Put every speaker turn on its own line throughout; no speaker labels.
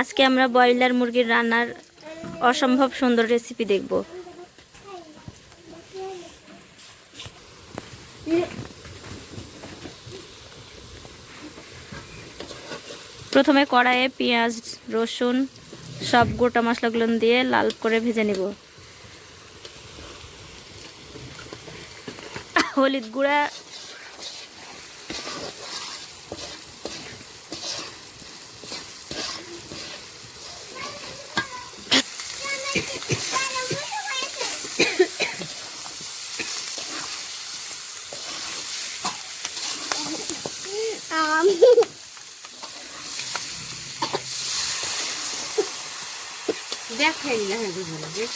আজকে আমরা ব্রয়লার মুরগির রান্নার অসম্ভব সুন্দর রেসিপি দেখব। প্রথমে কড়াইয়ে পেঁয়াজ, রসুন সব গোটা মশলাগুলো দিয়ে লাল করে ভেজে নিব। হলুদ গুঁড়া
দেখাই না হ্যাঁ বুঝলো না বেশ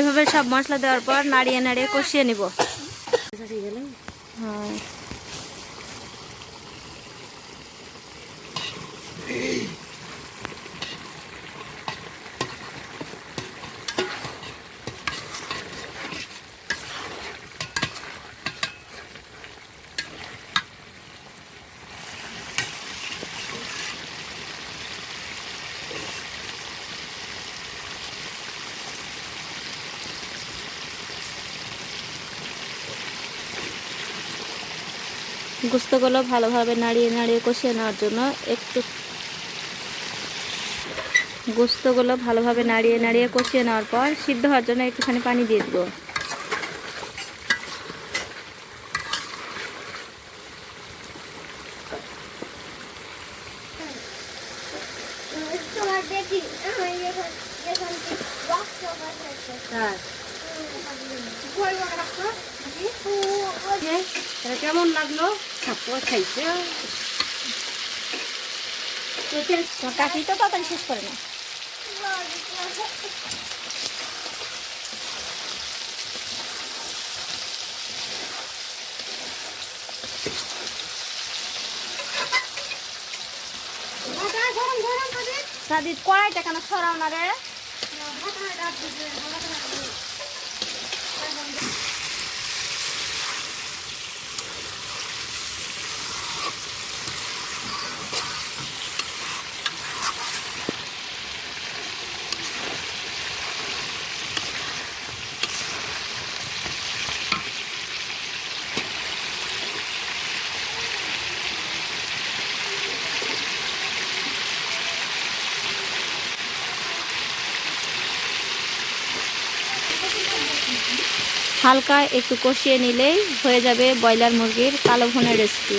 এভাবে সব মশলা দেওয়ার পর নাড়িয়ে নাড়িয়ে কষিয়ে নিব। হ্যাঁ। গুস্তগুলো ভালোভাবে নাড়িয়ে নাড়িয়ে কষিয়ে নেওয়ার জন্য। একটু গুস্তগুলো ভালোভাবে নাড়িয়ে নাড়িয়ে কষিয়ে নেওয়ার পর সিদ্ধ হওয়ার জন্য একটুখানি পানি দিয়ে দেবো।
তোমার
কেমন লাগল? খাইছে
কাকি তো তাড়াতাড়ি শেষ করে না সাদিদ কড়াইটা কেন সরাও না রে? হালকা একটু কষিয়ে নিলেই হয়ে যাবে ব্রয়লার মুরগির কালো ভুনের রেসিপি